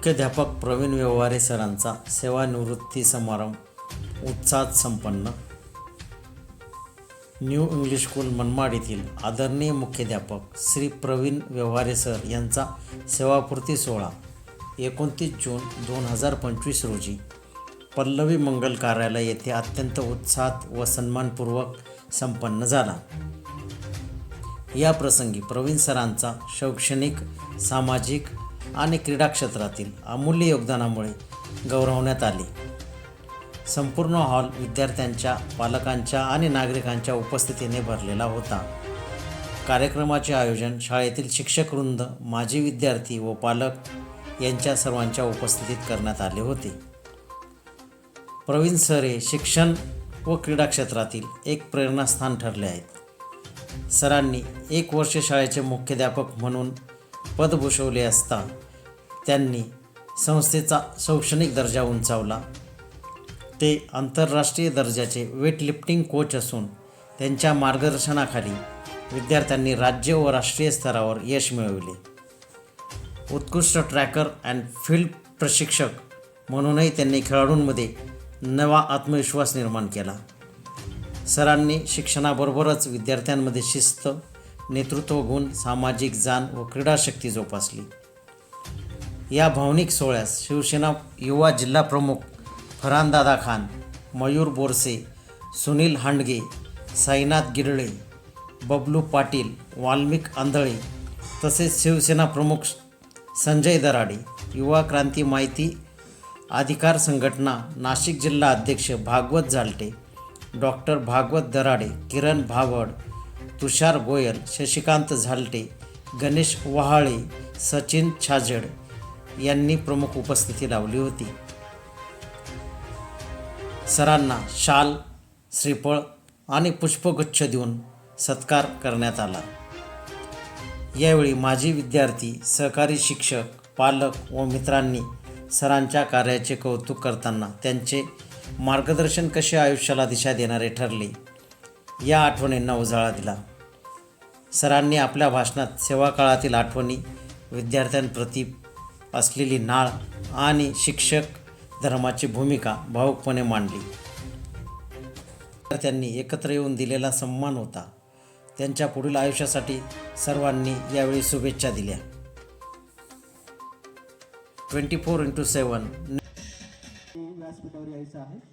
मुख्याध्यापक प्रवीण व्यवहारे सरांचा सेवानिवृत्ती समारंभ उत्साहात संपन्न. न्यू इंग्लिश स्कूल मनमाड येथील आदरणीय मुख्याध्यापक श्री प्रवीण व्यवहारे सर यांचा सेवापूर्ती सोहळा एकोणतीस जून दोन हजार पंचवीस रोजी पल्लवी मंगल कार्यालय येथे अत्यंत उत्साहात व सन्मानपूर्वक संपन्न झाला. या प्रसंगी प्रवीण सरांचा शैक्षणिक सामाजिक आणि क्रीडा क्षेत्रातील अमूल्य योगदानामुळे गौरवण्यात आले. संपूर्ण हॉल विद्यार्थ्यांच्या पालकांच्या आणि नागरिकांच्या उपस्थितीने भरलेला होता. कार्यक्रमाचे आयोजन शाळेतील शिक्षकवृंद माजी विद्यार्थी व पालक यांच्या सर्वांच्या उपस्थितीत करण्यात आले होते. प्रवीण सर हे शिक्षण व क्रीडा क्षेत्रातील एक प्रेरणास्थान ठरले आहेत. सरांनी एक वर्ष शाळेचे मुख्याध्यापक म्हणून पद भूषवले असता त्यांनी संस्थेचा शैक्षणिक दर्जा उंचावला. ते आंतरराष्ट्रीय दर्जाचे वेटलिफ्टिंग कोच असून त्यांच्या मार्गदर्शनाखाली विद्यार्थ्यांनी राज्य व राष्ट्रीय स्तरावर यश मिळविले. उत्कृष्ट ट्रॅकर अँड फील्ड प्रशिक्षक म्हणूनही त्यांनी खेळाडूंमध्ये नवा आत्मविश्वास निर्माण केला. सरांनी शिक्षणाबरोबरच विद्यार्थ्यांमध्ये शिस्त नेतृत्व गुण सामाजिक जाण व क्रीडाशक्ती जोपासली. या भावनिक सोहळ्यास शिवसेना युवा जिल्हा प्रमुख फरहानदादा खान मयूर बोरसे सुनील हांडगे साईनाथ गिरळे बबलू पाटील वाल्मिक आंधळे तसेच शिवसेना प्रमुख संजय दराडे युवा क्रांती माहिती अधिकार संघटना नाशिक जिल्हा अध्यक्ष भागवत झालटे डॉक्टर भागवत दराडे किरण भावड तुषार गोयल शशिकांत झालटे गणेश वहाळे सचिन छाजड यांनी प्रमुख उपस्थिती लावली होती. सरांना शाल श्रीफळ आणि पुष्पगुच्छ देऊन सत्कार करण्यात आला. यावेळी माजी विद्यार्थी सहकारी शिक्षक पालक व मित्रांनी सरांच्या कार्याचे कौतुक करताना त्यांचे मार्गदर्शन कसे आयुष्याला दिशा देणारे ठरले या आठवणींना उजाळा दिला. सरांनी आपल्या भाषणात सेवा काळातील आठवणी विद्यार्थ्यांप्रती असलेली नाळ आणि शिक्षक धर्माची भूमिका भावुकपणे मांडली. विद्यार्थ्यांनी एकत्र येऊन दिलेला सन्मान होता. त्यांच्या पुढील आयुष्यासाठी सर्वांनी यावेळी शुभेच्छा दिल्या. Twenty four into seven. व्यासपीठावर यायचं आहे.